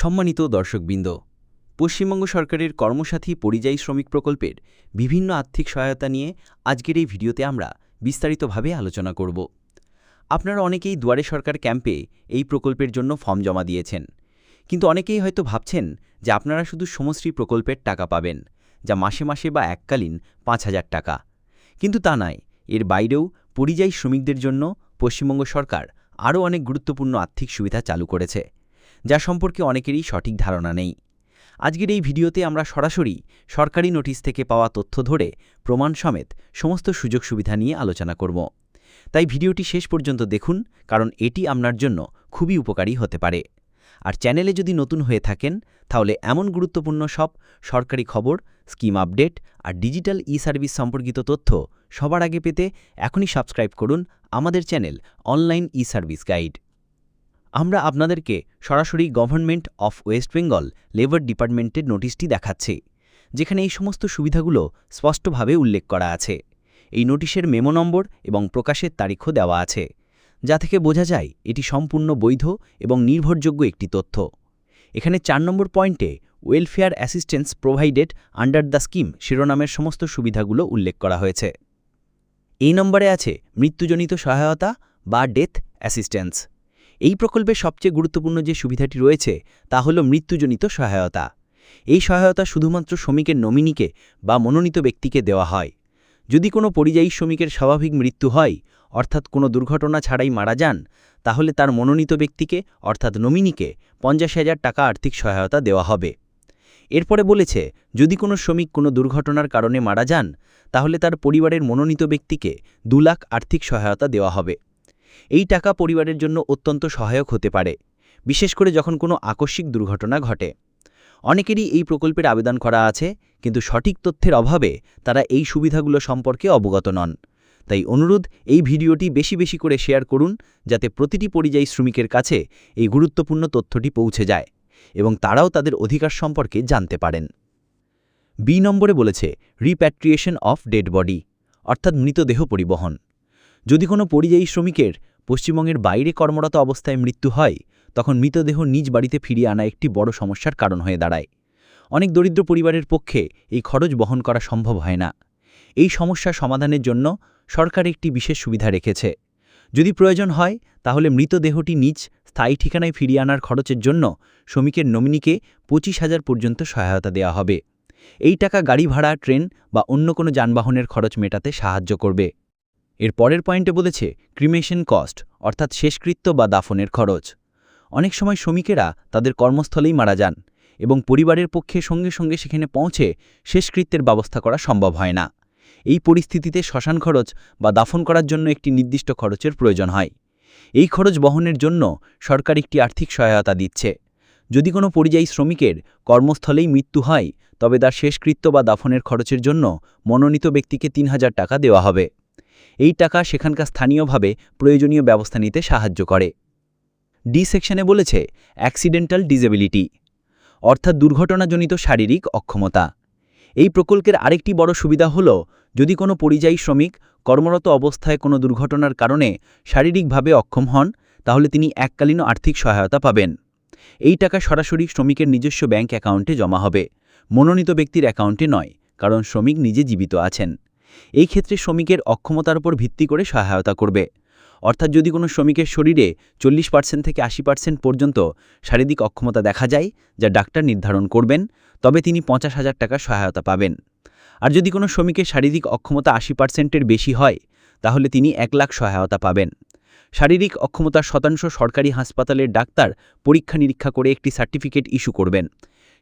সম্মানিত দর্শকবৃন্দ, পশ্চিমবঙ্গ সরকারের কর্মসাথী পরিযায়ী শ্রমিক প্রকল্পের বিভিন্ন আর্থিক সহায়তা নিয়ে আজকের এই ভিডিওতে আমরা বিস্তারিতভাবে আলোচনা করব। আপনারা অনেকেই দুয়ারে সরকার ক্যাম্পে এই প্রকল্পের জন্য ফর্ম জমা দিয়েছেন, কিন্তু অনেকেই হয়তো ভাবছেন যে আপনারা শুধু সমশ্রী প্রকল্পের টাকা পাবেন, যা মাসে মাসে বা এককালীন পাঁচ হাজার টাকা। কিন্তু তা নয়, এর বাইরেও পরিযায়ী শ্রমিকদের জন্য পশ্চিমবঙ্গ সরকার আরও অনেক গুরুত্বপূর্ণ আর্থিক সুবিধা চালু করেছে। যা সম্পর্কে অনেকেরই সঠিক ধারণা নেই। আজকের এই ভিডিওতে আমরা সরাসরি সরকারি নোটিশ থেকে পাওয়া তথ্য ধরে, প্রমাণ সমেত সমস্ত সুযোগ সুবিধা নিয়ে আলোচনা করব। তাই ভিডিওটি শেষ পর্যন্ত দেখুন, কারণ এটি আপনার জন্য খুবই উপকারী হতে পারে। আর চ্যানেলে যদি নতুন হয়ে থাকেন, তাহলে এমন গুরুত্বপূর্ণ সব সরকারি খবর, স্কিম আপডেট আর ডিজিটাল ই সার্ভিস সম্পর্কিত তথ্য সবার আগে পেতে এখনই সাবস্ক্রাইব করুন আমাদের channel online e service guide. আমরা আপনাদেরকে সরাসরি government of West Bengal labour ডিপার্টমেন্টের নোটিশটি দেখাচ্ছি, যেখানে এই সমস্ত সুবিধাগুলো স্পষ্টভাবে উল্লেখ করা আছে। এই নোটিশের মেমো নম্বর এবং প্রকাশের তারিখও দেওয়া আছে, যা থেকে বোঝা যায় এটি সম্পূর্ণ বৈধ এবং নির্ভরযোগ্য একটি তথ্য। এখানে চার নম্বর পয়েন্টে welfare assistance provided under the scheme শিরোনামের সমস্ত সুবিধাগুলো উল্লেখ করা হয়েছে। এই নম্বরে আছে মৃত্যুজনিত সহায়তা বা ডেথ অ্যাসিস্ট্যান্স এই প্রকল্পের সবচেয়ে গুরুত্বপূর্ণ যে সুবিধাটি রয়েছে, তা হল মৃত্যুজনিত সহায়তা। এই সহায়তা শুধুমাত্র শ্রমিকের নমিনিকে বা মনোনীত ব্যক্তিকে দেওয়া হয়। যদি কোনো পরিযায়ী শ্রমিকের স্বাভাবিক মৃত্যু হয়, অর্থাৎ কোনো দুর্ঘটনা ছাড়াই মারা যান, তাহলে তার মনোনীত ব্যক্তিকে, অর্থাৎ নমিনিকে, পঞ্চাশ হাজার টাকা আর্থিক সহায়তা দেওয়া হবে। এরপরে বলেছে, যদি কোনো শ্রমিক কোনো দুর্ঘটনার কারণে মারা যান, তাহলে তার পরিবারের মনোনীত ব্যক্তিকে দু লাখ আর্থিক সহায়তা দেওয়া হবে। এই টাকা পরিবারের জন্য অত্যন্ত সহায়ক হতে পারে, বিশেষ করে যখন কোনো আকস্মিক দুর্ঘটনা ঘটে। অনেকেরই এই প্রকল্পের আবেদন করা আছে, কিন্তু সঠিক তথ্যের অভাবে তারা এই সুবিধাগুলো সম্পর্কে অবগত নন। তাই অনুরোধ, এই ভিডিওটি বেশি বেশি করে শেয়ার করুন, যাতে প্রতিটি পরিযায়ী শ্রমিকের কাছে এই গুরুত্বপূর্ণ তথ্যটি পৌঁছে যায় এবং তারাও তাদের অধিকার সম্পর্কে জানতে পারেন। বি নম্বরে বলেছে, রিপ্যাট্রিয়েশন অফ ডেড বডি, অর্থাৎ মৃতদেহ পরিবহন। যদি কোনো পরিযায়ী শ্রমিকের পশ্চিমবঙ্গের বাইরে কর্মরত অবস্থায় মৃত্যু হয়, তখন মৃতদেহ নিজ বাড়িতে ফিরিয়ে আনা একটি বড় সমস্যার কারণ হয়ে দাঁড়ায়। অনেক দরিদ্র পরিবারের পক্ষে এই খরচ বহন করা সম্ভব হয় না। এই সমস্যা সমাধানের জন্য সরকার একটি বিশেষ সুবিধা রেখেছে। যদি প্রয়োজন হয়, তাহলে মৃতদেহটি নিজ স্থায়ী ঠিকানায় ফিরিয়ে আনার খরচের জন্য শ্রমিকের নমিনিকে পঁচিশ হাজার পর্যন্ত সহায়তা দেওয়া হবে। এই টাকা গাড়ি ভাড়া, ট্রেন বা অন্য কোনো যানবাহনের খরচ মেটাতে সাহায্য করবে। এর পরের পয়েন্টে বলেছে ক্রিমেশন কস্ট অর্থাৎ শেষকৃত্য বা দাফনের খরচ। অনেক সময় শ্রমিকেরা তাদের কর্মস্থলেই মারা যান এবং পরিবারের পক্ষে সঙ্গে সঙ্গে সেখানে পৌঁছে শেষকৃত্যের ব্যবস্থা করা সম্ভব হয় না। এই পরিস্থিতিতে শ্মশান খরচ বা দাফন করার জন্য একটি নির্দিষ্ট খরচের প্রয়োজন হয়। এই খরচ বহনের জন্য সরকার একটি আর্থিক সহায়তা দিচ্ছে। যদি কোনো পরিযায়ী শ্রমিকের কর্মস্থলেই মৃত্যু হয়, তবে তার শেষকৃত্য বা দাফনের খরচের জন্য মনোনীত ব্যক্তিকে তিন হাজার টাকা দেওয়া হবে। এই টাকা সেখানকার স্থানীয়ভাবে প্রয়োজনীয় ব্যবস্থা নিতে সাহায্য করে। ডি সেকশনে বলেছে, অ্যাক্সিডেন্টাল ডিজেবিলিটি অর্থাৎ দুর্ঘটনাজনিত শারীরিক অক্ষমতা। এই প্রকল্পের আরেকটি বড় সুবিধা হল, যদি কোনো পরিযায়ী শ্রমিক কর্মরত অবস্থায় কোনো দুর্ঘটনার কারণে শারীরিকভাবে অক্ষম হন, তাহলে তিনি এককালীন আর্থিক সহায়তা পাবেন। এই টাকা সরাসরি শ্রমিকের নিজস্ব ব্যাংক অ্যাকাউন্টে জমা হবে। মনোনীত ব্যক্তির অ্যাকাউন্টে নয়, কারণ শ্রমিক নিজে জীবিত আছেন। এই ক্ষেত্রে শ্রমিকের অক্ষমতার উপর ভিত্তি করে সহায়তা করবে। অর্থাৎ যদি কোনো শ্রমিকের শরীরে চল্লিশ পার্সেন্ট থেকে আশি পার্সেন্ট পর্যন্ত শারীরিক অক্ষমতা দেখা যায়, যা ডাক্তার নির্ধারণ করবেন, তবে তিনি পঞ্চাশ হাজার টাকা সহায়তা পাবেন। আর যদি কোনো শ্রমিকের শারীরিক অক্ষমতা আশি পার্সেন্টের বেশি হয়, তাহলে তিনি এক লাখ সহায়তা পাবেন। শারীরিক অক্ষমতার শতাংশ সরকারি হাসপাতালের ডাক্তার পরীক্ষা নিরীক্ষা করে একটি সার্টিফিকেট ইস্যু করবেন।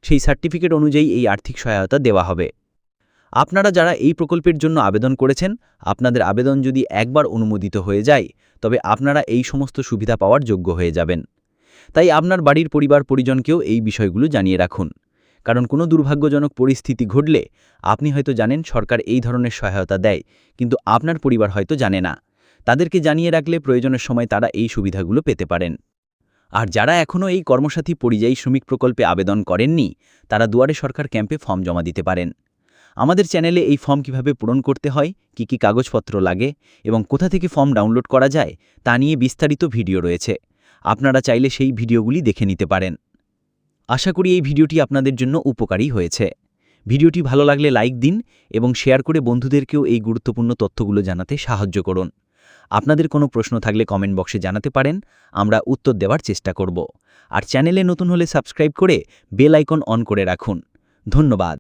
সেই সার্টিফিকেট অনুযায়ী এই আর্থিক সহায়তা দেওয়া হবে। আপনারা যারা এই প্রকল্পের জন্য আবেদন করেছেন, আপনাদের আবেদন যদি একবার অনুমোদিত হয়ে যায়, তবে আপনারা এই সমস্ত সুবিধা পাওয়ার যোগ্য হয়ে যাবেন। তাই আপনার বাড়ির পরিবার পরিজনকেও এই বিষয়গুলো জানিয়ে রাখুন। কারণ কোনো দুর্ভাগ্যজনক পরিস্থিতি ঘটলে আপনি হয়তো জানেন সরকার এই ধরনের সহায়তা দেয়, কিন্তু আপনার পরিবার হয়তো জানে না। তাদেরকে জানিয়ে রাখলে প্রয়োজনের সময় তারা এই সুবিধাগুলো পেতে পারেন। আর যারা এখনও এই কর্মসাথী পরিযায়ী শ্রমিক প্রকল্পে আবেদন করেননি, তারা দুয়ারে সরকার ক্যাম্পে ফর্ম জমা দিতে পারেন। আমাদের চ্যানেলে এই ফর্ম কীভাবে পূরণ করতে হয়, কি কি কাগজপত্র লাগে এবং কোথা থেকে ফর্ম ডাউনলোড করা যায়, তা নিয়ে বিস্তারিত ভিডিও রয়েছে। আপনারা চাইলে সেই ভিডিওগুলি দেখে নিতে পারেন। আশা করি এই ভিডিওটি আপনাদের জন্য উপকারী হয়েছে। ভিডিওটি ভালো লাগলে লাইক দিন এবং শেয়ার করে বন্ধুদেরকেও এই গুরুত্বপূর্ণ তথ্যগুলো জানাতে সাহায্য করুন। আপনাদের কোনো প্রশ্ন থাকলে কমেন্ট বক্সে জানাতে পারেন, আমরা উত্তর দেওয়ার চেষ্টা করব। আর চ্যানেলে নতুন হলে সাবস্ক্রাইব করে বেল আইকন অন করে রাখুন। ধন্যবাদ।